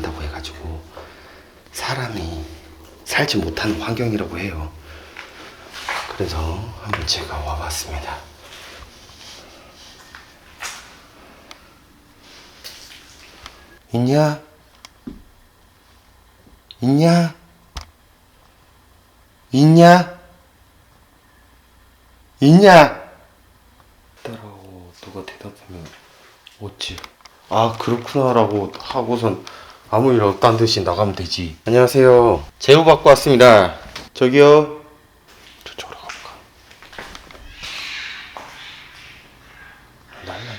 들어간다고 해가지고 사람이 살지 못하는 환경이라고 해요. 그래서 한번 제가 와봤습니다. 있냐? 있냐? 있냐? 있냐? 따라고 누가 대답하면 어찌 아 그렇구나라고 하고선 아무 일 없다는 듯이 나가면 되지. 안녕하세요. 제보 받고 왔습니다. 저기요 저쪽으로 가볼까 날라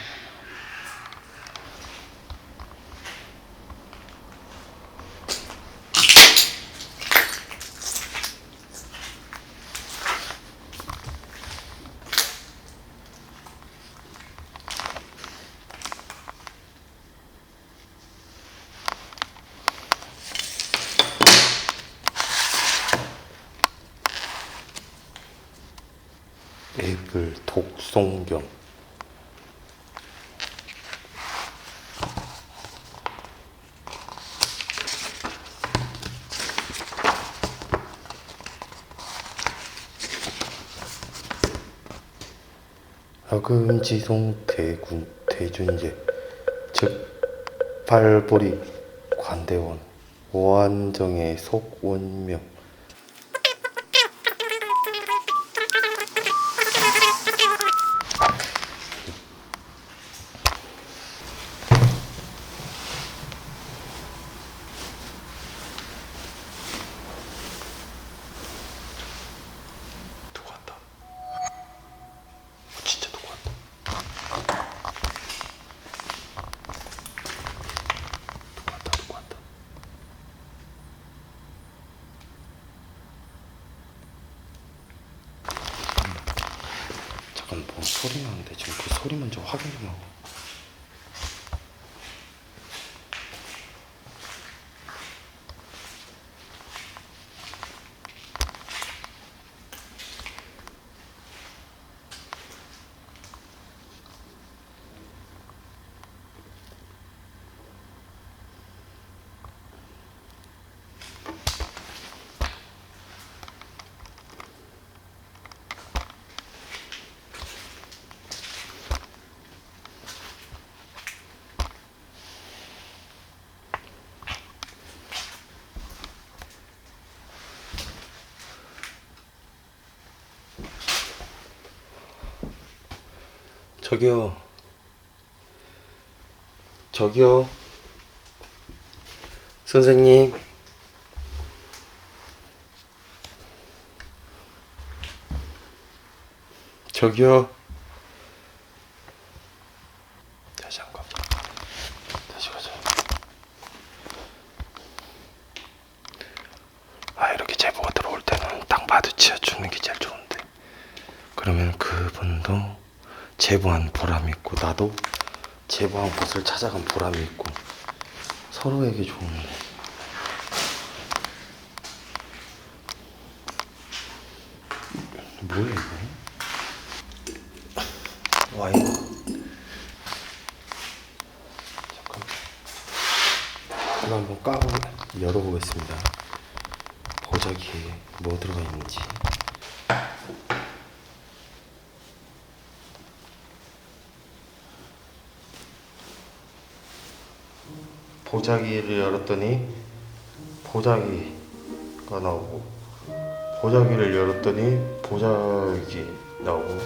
애글 독송경. 아금지송 대군 대준제 즉 발보리 관대원 오한정의 속원명 누구 왔다 진짜 누구 왔다 누구 왔다 누구 왔다 잠깐 뭐 소리 나는데 지금 그 소리 먼저 확인 좀 하고 저기요. 저기요. 선생님. 저기요. 다시 한 번. 다시 가자. 아 이렇게 제보가 들어올 때는 딱 마주치어 주는 게 제일 좋은데. 그러면 그분도 제보한 보람이 있고 나도 제보한 곳을 찾아간 보람이 있고 서로에게 좋은데 뭐야 이거 와인 잠깐 이거 한번 까고 열어보겠습니다 보자기에 뭐 들어가 있는지 보자기를 열었더니 보자기가 나오고 보자기를 열었더니 보자기 나오고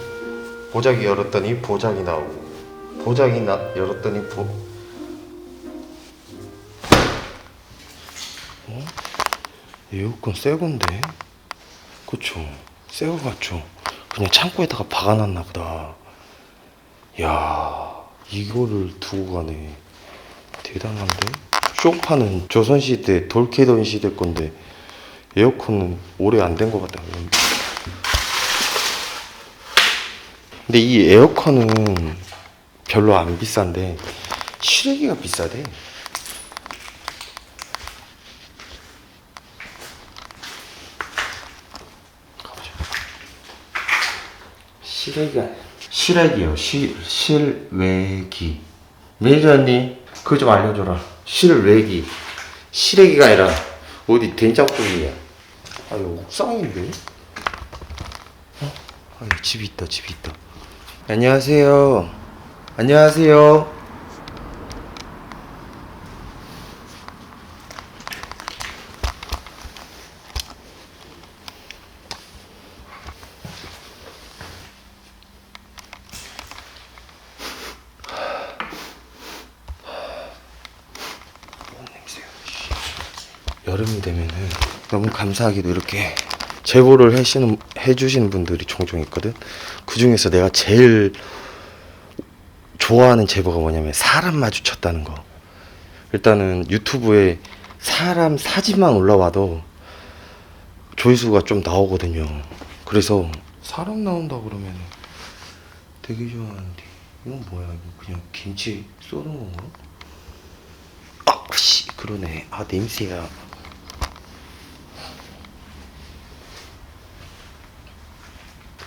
보자기 열었더니 보자기 나오고 보자기 나, 열었더니 보 어? 에어컨 새 건데? 그쵸? 새거 같죠? 그냥 창고에다가 박아놨나 보다. 야 이거를 두고 가네 대단한데? 쇼파는 조선시대 돌캐던 시대 건데 에어컨은 오래 안 된 것 같다. 근데 이 에어컨은 별로 안 비싼데 실외기가 비싸대. 실외기가 실외기요. 실 실외기. 매니저님 그거 좀 알려줘라. 실외기. 실외기가 아니라 어디 된장국이야. 아 이거 옥상인데? 어? 아 집이 있다 집이 있다. 안녕하세요. 안녕하세요. 여름이 되면은 너무 감사하게도 이렇게 제보를 해주시는, 해주시는 분들이 종종 있거든. 그 중에서 내가 제일 좋아하는 제보가 뭐냐면 사람 마주쳤다는 거. 일단은 유튜브에 사람 사진만 올라와도 조회수가 좀 나오거든요. 그래서 사람 나온다 그러면 되게 좋아하는데 이건 뭐야? 이거 그냥 김치 쏘는 건가? 아, 씨, 그러네. 아, 냄새야.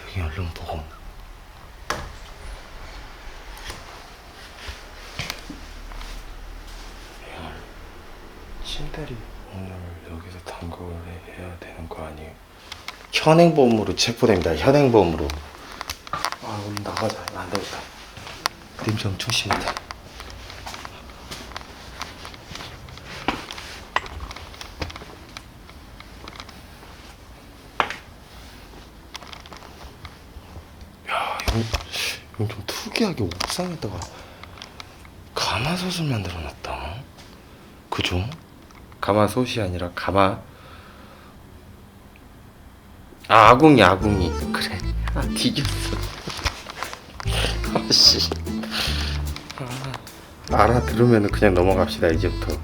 여기 얼른 보고. 야, 신다리 오늘 여기서 단거를 해야 되는 거 아니에요? 현행범으로 체포됩니다. 현행범으로. 아, 오늘 나가자. 안 되겠다. 냄새 엄청 심하다. 야, 이건, 이건 좀 특이하게 옥상에다가 가마솥을 만들어 놨다. 그죠? 가마솥이 아니라 가마. 아, 아궁이, 아궁이. 그래. 아, 뒤졌어. 아씨. 아, 알아들으면 그냥 넘어갑시다, 이제부터.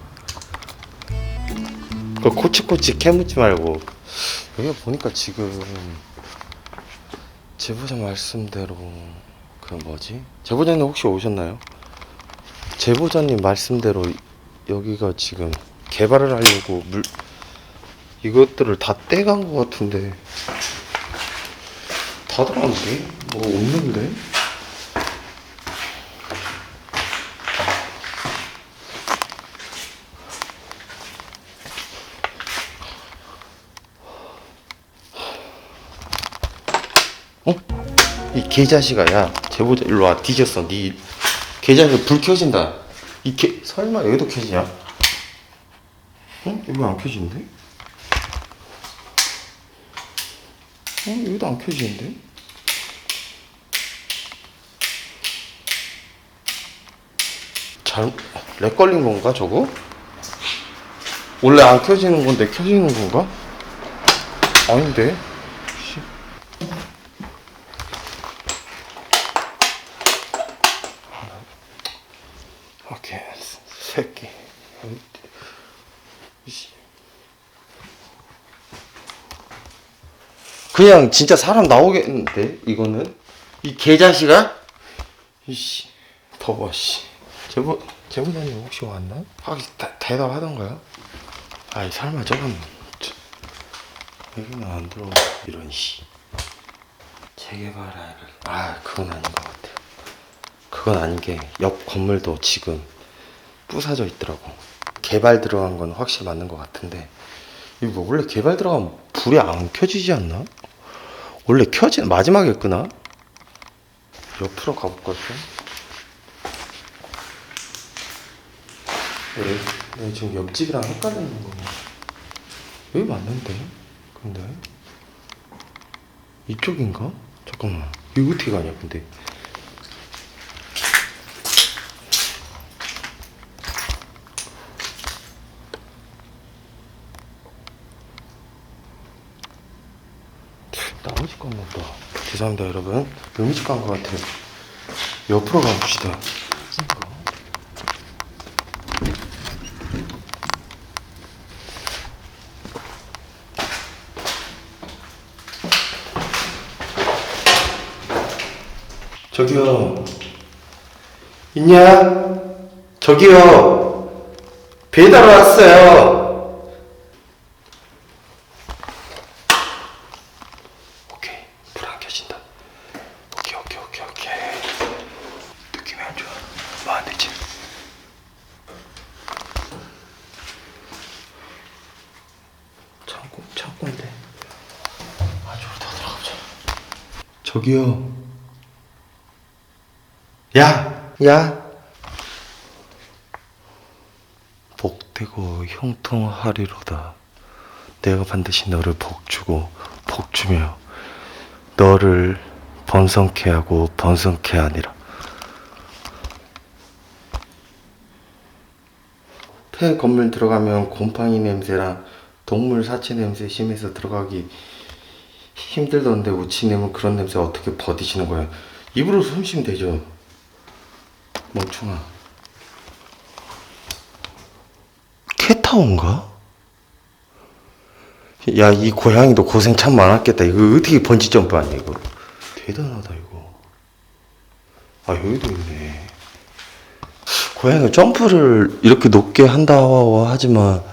그 코치코치 캐묻지 말고. 여기 보니까 지금 제보자 말씀대로 그 뭐지? 제보자님 혹시 오셨나요? 제보자님 말씀대로 여기가 지금 개발을 하려고 물 이것들을 다 떼간 것 같은데 다 들어갔는데? 뭐 없는데? 어? 이 개자식아 야 제보자 일로 와 뒤졌어 니 개자식 불 켜진다 이개 설마 여기도 켜지냐? 어? 여기 안 켜지는데? 어? 여기도 안 켜지는데? 잘, 렉 걸린 건가 저거? 원래 안 켜지는 건데 켜지는 건가? 아닌데? 씨. 오케이 새끼 이씨. 그냥 진짜 사람 나오겠는데 이거는 이 개자식아 이씨 더워 씨 제보 제보자님 혹시 왔나? 아 다, 대답하던가요? 아이 설마 저건 저- 여기는 안 들어오 이런 씨 재개발할 아 그건 아닌 것 같아요. 그건 아닌 게 옆 건물도 지금 부사져 있더라고. 개발 들어간 건 확실히 맞는 것 같은데 이거 뭐 원래 개발 들어가면 불이 안 켜지지 않나? 원래 켜지 마지막에 끄나? 옆으로 가볼까 좀? 왜? 내가 지금 옆집이랑 헷갈리는 거야. 여기 맞는데? 근데 이쪽인가? 잠깐만 이거 어떻게 가냐 근데 나머지 건가 보다 죄송합니다 여러분. 음식 간것 같아요. 옆으로 가봅시다. 저기요. 있냐? 저기요. 배달 왔어요 오케이 불 안 켜진다 오케이 오케이 오케이 오케이 느낌이 안 좋아 뭐 안 되지 저기요. 야, 야. 복되고 형통하리로다. 내가 반드시 너를 복주고 복주며 너를 번성케 하고 번성케 하니라. 폐 건물 들어가면 곰팡이 냄새랑 동물 사체 냄새 심해서 들어가기 힘들던데 우치님은 그런 냄새 어떻게 버티시는 거예요? 입으로 숨 쉬면 되죠. 멍충아. 캣타워인가? 야, 이 고양이도 고생 참 많았겠다. 이거 어떻게 번지 점프 아니야, 이거? 대단하다, 이거. 아, 여기도 있네. 고양이가 점프를 이렇게 높게 한다고 하지만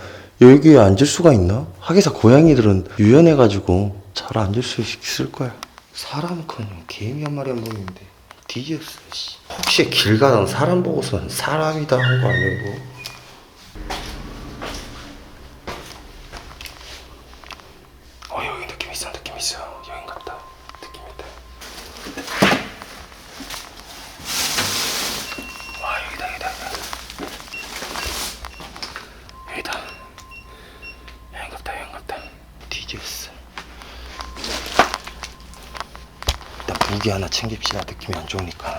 여기에 앉을 수가 있나? 하기사 고양이들은 유연해가지고 잘 앉을 수 있을 거야. 사람은커녕 개미 한 마리 안 보이는데 뒤졌어. 씨. 혹시 길 가던 사람 보고선 사람이다 한 거 아니야 이거? 어 여기 느낌 있어 느낌 있어 여행 같다 느낌 있다. 와 여기다 여기다 여기다. 여기다 여행 같다 여행 같다 뒤졌어. 일단 무기 하나 느낌이 안 좋으니까.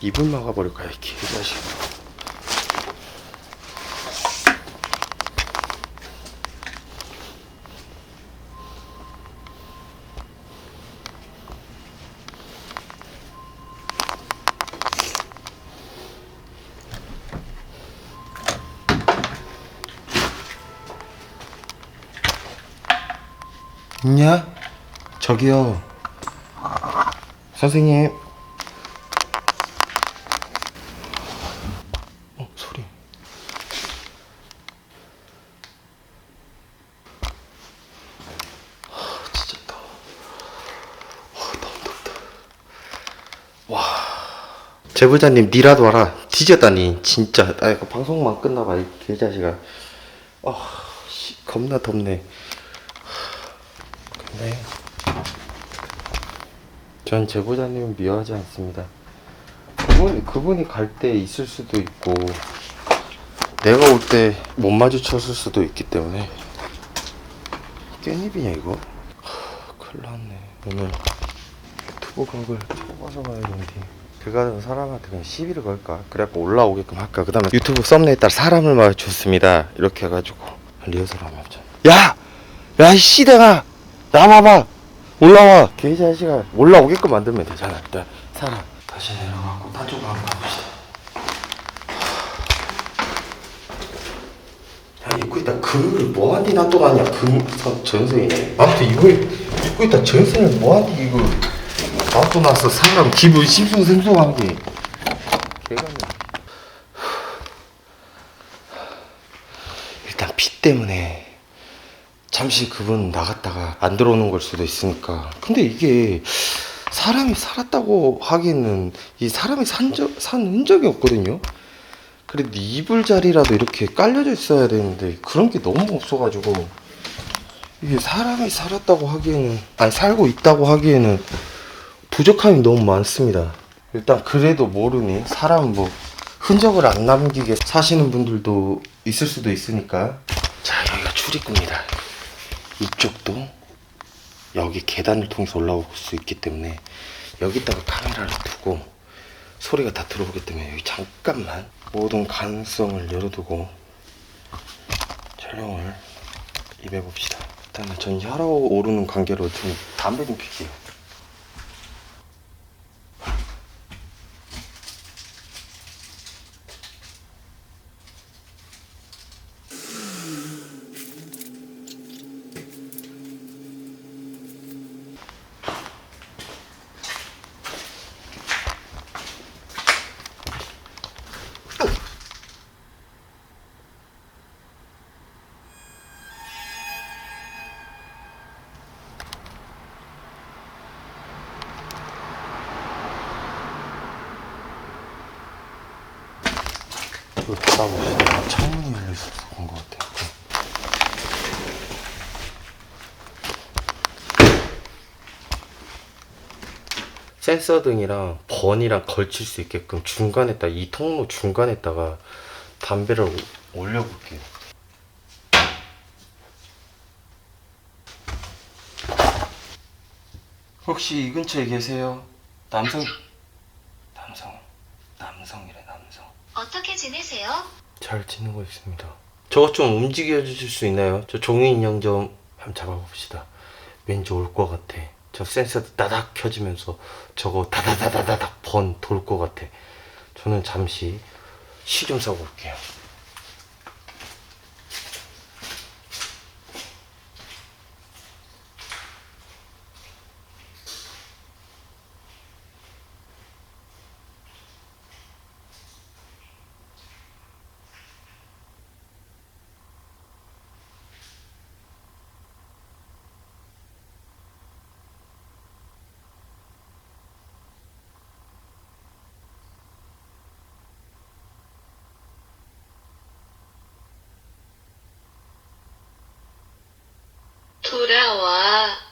입을 막아버릴 거야 이 개자식 있냐? 저기요. 선생님. 어 소리. 하, 진짜 더워 와 너무 덥다. 와. 제보자님 니라도 와라. 뒤졌다니 진짜. 아 방송만 끝나봐 이 개자식아. 아 씨, 겁나 덥네 근데 전 제보자님은 미워하지 않습니다. 그분, 그분이 갈 때 있을 수도 있고 내가 올 때 못 마주쳤을 수도 있기 때문에 깻잎이냐 이거? 하, 큰일 났네 오늘 유튜브 각을 뽑아서 가야 되는데 그가는 사람한테 그냥 시비를 걸까? 그래갖고 올라오게끔 할까? 그 다음에 유튜브 썸네일 따라 사람을 마주쳤습니다 이렇게 해가지고 리허설 하면 없잖아 야! 야 이 씨대가 나와봐 올라와. 개자식아 올라오게끔 만들면 되잖아 일단 사람. 다시 내려가고 딴 쪽으로 한번 가봅시다. 야 입고 있다. 그걸 뭐하니 놔둬놨냐? 그 전생이네 아무튼 이거 입고 있다. 전생을 뭐하니 이거 놔둬놨어. 사람 기분 싱숭생숭하게. 개가네 일단 피 때문에 잠시 그분 나갔다가 안 들어오는 걸 수도 있으니까. 근데 이게 사람이 살았다고 하기에는 이 사람이 산, 적, 산 흔적이 없거든요. 그래도 이불 자리라도 이렇게 깔려져 있어야 되는데 그런 게 너무 없어가지고 이게 사람이 살았다고 하기에는 아니 살고 있다고 하기에는 부족함이 너무 많습니다. 일단 그래도 모르니 사람 뭐 흔적을 안 남기게 사시는 분들도 있을 수도 있으니까 자 여기가 출입구입니다. 이쪽도 여기 계단을 통해서 올라올 수 있기 때문에 여기다가 카메라를 두고 소리가 다 들어오기 때문에 여기 잠깐만 모든 가능성을 열어두고 촬영을 임해봅시다. 일단은 전 혈압 오르는 관계로 좀 담배 좀 피게요. 이쪽으로 쳐다보시다가 창문이 열려있어서 그런 것 같아요. 센서등이랑 번이랑 걸칠 수 있게끔 중간에다 이 통로 중간에다가 담배를 올려볼게요. 혹시 이 근처에 계세요? 남성 지내세요? 잘 지내고 있습니다. 저것 좀 움직여 주실 수 있나요? 저 종이 인형 좀 한번 잡아봅시다. 왠지 올 것 같아. 저 센서 따닥 켜지면서 저거 다다다다다닥 번 돌 것 같아. 저는 잠시 시좀 사고 올게요. 돌아와.